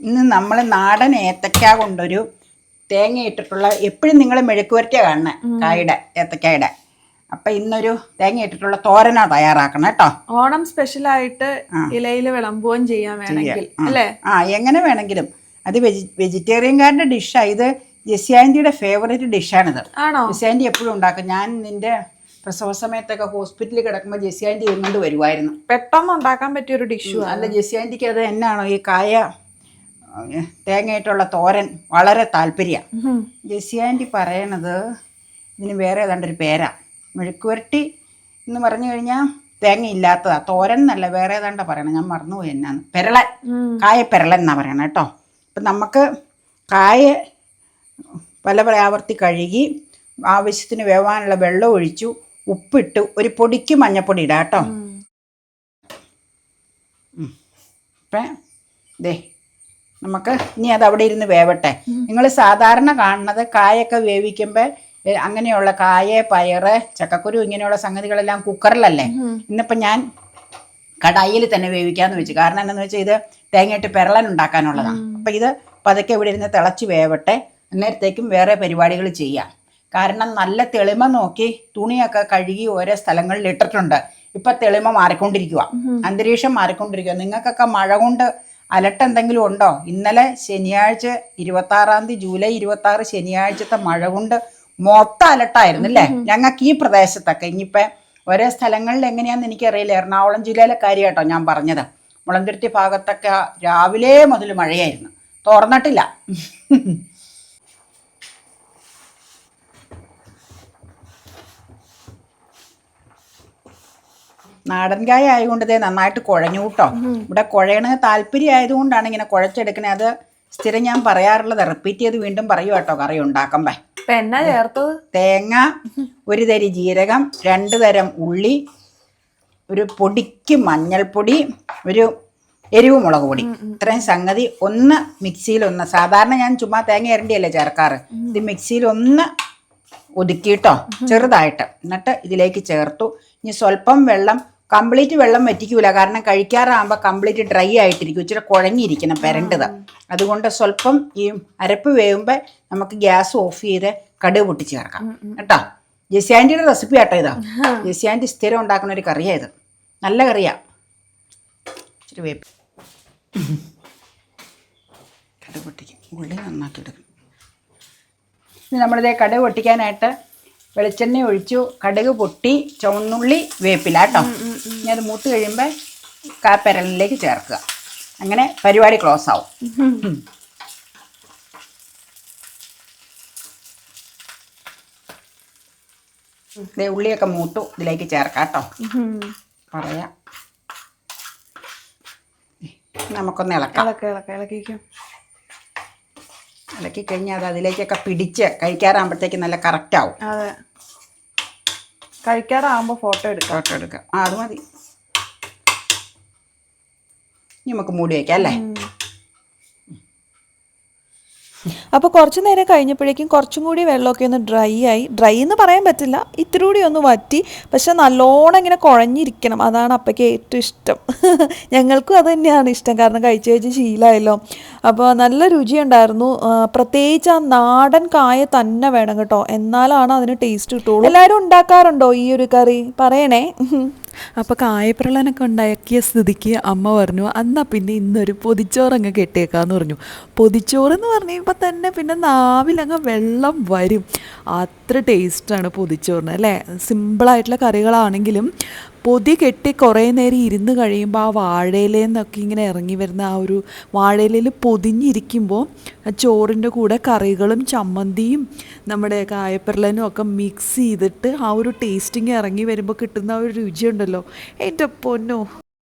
ഇന്ന് നമ്മൾ നാടൻ ഏത്തക്ക കൊണ്ടൊരു തേങ്ങ ഇട്ടിട്ടുള്ള എപ്പോഴും നിങ്ങൾ മെഴുക്കുവരട്ടിയാണ് കാണുന്നത് കായുടെ ഏത്തക്കായുടെ അപ്പൊ ഇന്നൊരു തേങ്ങ ഇട്ടിട്ടുള്ള തോരനാ തയ്യാറാക്കണം കേട്ടോ ഓണം സ്പെഷ്യലായിട്ട് ഇലയിൽ വിളമ്പുകയും ചെയ്യാൻ വേണമെങ്കിൽ അല്ലേ? ആ എങ്ങനെ വേണമെങ്കിലും. അത് വെജി വെജിറ്റേറിയൻകാരുടെ ഡിഷാണ് ഇത് ജെസിയാന്റിയുടെ ഫേവറേറ്റ് ഡിഷാണിത്. ആണോ? ജെസിയാന്റി എപ്പോഴും ഉണ്ടാക്കും. ഞാൻ നിന്റെ പ്രസവ സമയത്തൊക്കെ ഹോസ്പിറ്റലിൽ കിടക്കുമ്പോൾ ജെസിയാന്റി ഇരുന്നുകൊണ്ട് വരുമായിരുന്നു പെട്ടെന്ന് ഉണ്ടാക്കാൻ പറ്റിയ ഒരു ഡിഷു അല്ല ജെസിയാന്റിക്ക് അത് എന്നാണോ? ഈ കായ തേങ്ങയിട്ടുള്ള തോരൻ വളരെ താല്പര്യം. ജെസിയാന്റി പറയണത് ഇതിന് വേറെ ഏതാണ്ടൊരു പേരാ. മെഴുക്കുവരട്ടി എന്ന് പറഞ്ഞു കഴിഞ്ഞാൽ തേങ്ങ ഇല്ലാത്തതാ തോരൻ എന്നല്ല വേറെ ഏതാണ്ടാ പറയണത് ഞാൻ മറന്നുപോയി എന്നാന്ന് പെരളൻ. കായ പെരളൻ എന്നാ പറയണത് കേട്ടോ. അപ്പം നമുക്ക് കായ പല പല ആവർത്തി കഴുകി ആവശ്യത്തിന് വേവാനുള്ള വെള്ളം ഒഴിച്ചു ഉപ്പിട്ട് ഒരു പൊടിക്ക് മഞ്ഞപ്പൊടി ഇടാം കേട്ടോ. ഇപ്പം ദേ നമുക്ക് ഇനി അത് അവിടെ ഇരുന്ന് വേവട്ടെ. നിങ്ങൾ സാധാരണ കാണുന്നത് കായൊക്കെ വേവിക്കുമ്പോൾ അങ്ങനെയുള്ള കായ പയറ് ചക്കക്കുരു ഇങ്ങനെയുള്ള സംഗതികളെല്ലാം കുക്കറിലല്ലേ? ഇന്നിപ്പം ഞാൻ കടായിൽ തന്നെ വേവിക്കാന്ന് വെച്ചു. കാരണം എന്താണെന്ന് വെച്ചാൽ ഇത് തേങ്ങയിട്ട് പെരളൻ ഉണ്ടാക്കാനുള്ളതാണ്. അപ്പം ഇത് പതുക്കെ ഇവിടെ ഇരുന്ന് തിളച്ച് വേവട്ടെ. അന്നേരത്തേക്കും വേറെ പരിപാടികൾ ചെയ്യാം. കാരണം നല്ല തെളിമ നോക്കി തുണിയൊക്കെ കഴുകി ഓരോ സ്ഥലങ്ങളിൽ ഇട്ടിട്ടുണ്ട്. ഇപ്പം തെളിമ മാറിക്കൊണ്ടിരിക്കുക അന്തരീക്ഷം മാറിക്കൊണ്ടിരിക്കുക നിങ്ങൾക്കൊക്കെ മഴ കൊണ്ട് അലട്ട് എന്തെങ്കിലും ഉണ്ടോ? ഇന്നലെ ശനിയാഴ്ച ഇരുപത്തി ആറാം തീയതി ജൂലൈ ഇരുപത്തി ആറ് ശനിയാഴ്ചത്തെ മഴ കൊണ്ട് മൊത്തം അലട്ടായിരുന്നു അല്ലേ ഞങ്ങൾക്ക് ഈ പ്രദേശത്തൊക്കെ ഇനിയിപ്പം ഓരോ സ്ഥലങ്ങളിൽ എങ്ങനെയാണെന്ന് എനിക്കറിയില്ല. എറണാകുളം ജില്ലയിലെ കാര്യമായിട്ടോ ഞാൻ പറഞ്ഞത്. മുളന്തുരുത്തി ഭാഗത്തൊക്കെ രാവിലെ മുതൽ മഴയായിരുന്നു. തുറന്നിട്ടില്ല നാടൻ കായ ആയതുകൊണ്ട് ഇതേ നന്നായിട്ട് കുഴഞ്ഞു കൂട്ടോ. ഇവിടെ കുഴയണ താല്പര്യം ആയതുകൊണ്ടാണ് ഇങ്ങനെ കുഴച്ചെടുക്കണേ. അത് സ്ഥിരം ഞാൻ പറയാറുള്ളത്. റിപ്പീറ്റ് ചെയ്ത് വീണ്ടും പറയൂ കേട്ടോ കറി ഉണ്ടാക്കുമ്പേ. എന്ന ചേർത്തത്? തേങ്ങ ഒരു തരി ജീരകം രണ്ട് തരം ഉള്ളി ഒരു പൊടിക്ക് മഞ്ഞൾപ്പൊടി ഒരു എരിവ് മുളക് പൊടി ഇത്രയും സംഗതി ഒന്ന് മിക്സിയിൽ ഒന്ന്. സാധാരണ ഞാൻ ചുമ്മാ തേങ്ങ ഇരണ്ടിയല്ലേ ചേർക്കാറ്. ഇത് മിക്സിയിൽ ഒന്ന് ഒതുക്കിയിട്ടോ? ചെറുതായിട്ട്. എന്നിട്ട് ഇതിലേക്ക് ചേർത്തു. ഇനി സ്വല്പം വെള്ളം കംപ്ലീറ്റ് വെള്ളം വറ്റിക്കൂല. കാരണം കഴിക്കാറാകുമ്പോൾ കംപ്ലീറ്റ് ഡ്രൈ ആയിട്ടിരിക്കും. ഇച്ചിരി കുഴങ്ങിയിരിക്കണം പെരണ്ടത്. അതുകൊണ്ട് സ്വല്പം ഈ അരപ്പ് വേവുമ്പോൾ നമുക്ക് ഗ്യാസ് ഓഫ് ചെയ്ത് കടുക് പൊട്ടി ചേർക്കാം. കേട്ടോ? ജെസിയാന്റിയുടെ റെസിപ്പി ആട്ടോ ഇതാ. ജെസിയാന്റി സ്ഥിരം ഉണ്ടാക്കുന്ന ഒരു കറിയാ ഇത്. നല്ല കറിയാ. ഇച്ചിരി വേപ്പ്. കടുക് പൊട്ടിക്കും. ഉള്ളി നന്നാക്കി എടുക്കും നമ്മളിതേ കടുക് പൊട്ടിക്കാനായിട്ട് വെളിച്ചെണ്ണ ഒഴിച്ചു കടുക് പൊട്ടി ചുവന്നുള്ളി വേപ്പില കേട്ടോ. ഇനി അത് മൂത്ത് കഴിയുമ്പോൾ കാപ്പരലിലേക്ക് ചേർക്കുക. അങ്ങനെ പരിപാടി ക്ലോസ് ആവും. ഉള്ളിയൊക്കെ മൂട്ടു ഇതിലേക്ക് ചേർക്കാം കേട്ടോ. പറയാം. നമുക്കൊന്ന് ഇളക്കാം. ഇളക്ക ഇളക്ക ഇളക്കിക്കും. ഇളക്കി കഴിഞ്ഞാൽ അത് അതിലേക്കൊക്കെ പിടിച്ച് കഴിക്കാറാകുമ്പോഴത്തേക്ക് നല്ല കറക്റ്റ് ആവും അതെ. കഴിക്കാറാകുമ്പോൾ ഫോട്ടോ എടുക്കാം. ഫോട്ടോ എടുക്കാം. ആ അത് മതി. ഇനി നമുക്ക് മൂടി വയ്ക്കാം അല്ലേ? അപ്പോൾ കുറച്ച് നേരം കഴിഞ്ഞപ്പോഴേക്കും കുറച്ചും കൂടി വെള്ളമൊക്കെ ഒന്ന് ഡ്രൈ ആയി. ഡ്രൈ എന്ന് പറയാൻ പറ്റില്ല. ഇത്തിരി കൂടി ഒന്ന് വറ്റി. പക്ഷെ നല്ലോണം ഇങ്ങനെ കുഴഞ്ഞിരിക്കണം. അതാണ് അപ്പയ്ക്ക് ഏറ്റവും ഇഷ്ടം. ഞങ്ങൾക്കും അത് തന്നെയാണ് ഇഷ്ടം. കാരണം കഴിച്ച് കഴിച്ച് ശീലമായല്ലോ അപ്പോൾ നല്ല രുചിയുണ്ടായിരുന്നു. പ്രത്യേകിച്ച് ആ നാടൻ കായ തന്നെ വേണം കേട്ടോ. എന്നാലാണ് അതിന് ടേസ്റ്റ് കിട്ടുള്ളൂ. എല്ലാവരും ഉണ്ടാക്കാറുണ്ടോ ഈ ഒരു കറി? പറയണേ. അപ്പോൾ കായപ്രളനൊക്കെ ഉണ്ടാക്കിയ സ്ഥിതിക്ക് അമ്മ പറഞ്ഞു എന്നാ പിന്നെ ഇന്നൊരു പൊതിച്ചോറങ്ങ് കെട്ടിയേക്കാന്ന് പറഞ്ഞു. പൊതിച്ചോറ് എന്ന് പറയുമ്പോൾ തന്നെ പിന്നെ നാവിലങ്ങ് വെള്ളം വരും. അത്ര ടേസ്റ്റാണ് പൊതിച്ചോറിന് അല്ലേ? സിമ്പിളായിട്ടുള്ള കറികളാണെങ്കിലും പൊതി കെട്ടി കുറേ നേരം ഇരുന്ന് കഴിയുമ്പോൾ ആ വാഴയിലേന്നൊക്കെ ഇങ്ങനെ ഇറങ്ങി വരുന്ന ആ ഒരു വാഴയിലയിൽ പൊതിഞ്ഞിരിക്കുമ്പോൾ ചോറിന്റെ കൂടെ കറികളും ചമ്മന്തിയും നമ്മുടെ കായപ്പിരലനും ഒക്കെ മിക്സ് ചെയ്തിട്ട് ആ ഒരു ടേസ്റ്റിങ് ഇറങ്ങി വരുമ്പോൾ കിട്ടുന്ന ആ ഒരു രുചിയുണ്ടല്ലോ. എന്റെ പൊന്നോ.